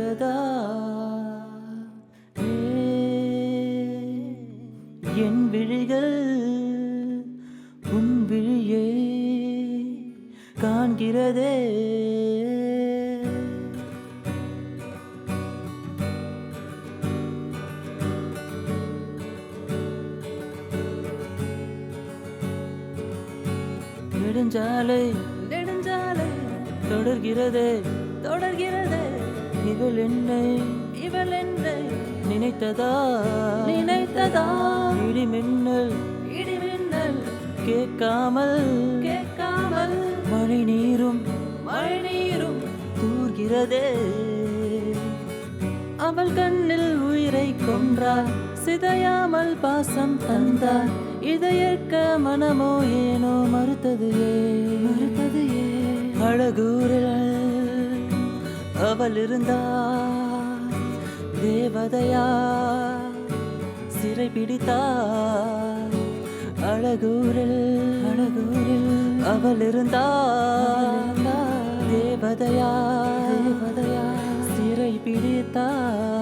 விட்டதா என் விழிகள் உன் விழியே காண்கிறதே. நெடுஞ்சாலை நெடுஞ்சாலை தொடர்கிறதே. தொடர்கிறதே. இவள் என்னை இவள் என்னை நினைத்ததா? நினைத்ததா? இடிமின்னல்? இடிமின்னல்? கேட்காமல்? கேட்காமல்? மழை நீரும் மழை நீரும் தூர்கிறதே? அவள் கண்ணில் உயிரை கொன்றார். சிதையாமல் பாசம் தந்தார். இதையற்க மனமோ ஏனோ மறுத்தது ஏன்? மறுத்தது ஏன்? அழகூரில் அவள் இருந்தாள் தேவதையா சிறை பிடித்தாள் அழகூரில் அழகூரில் அவள் இருந்தாள் தேவதையா தேவதையா சிறை பிடித்தாள்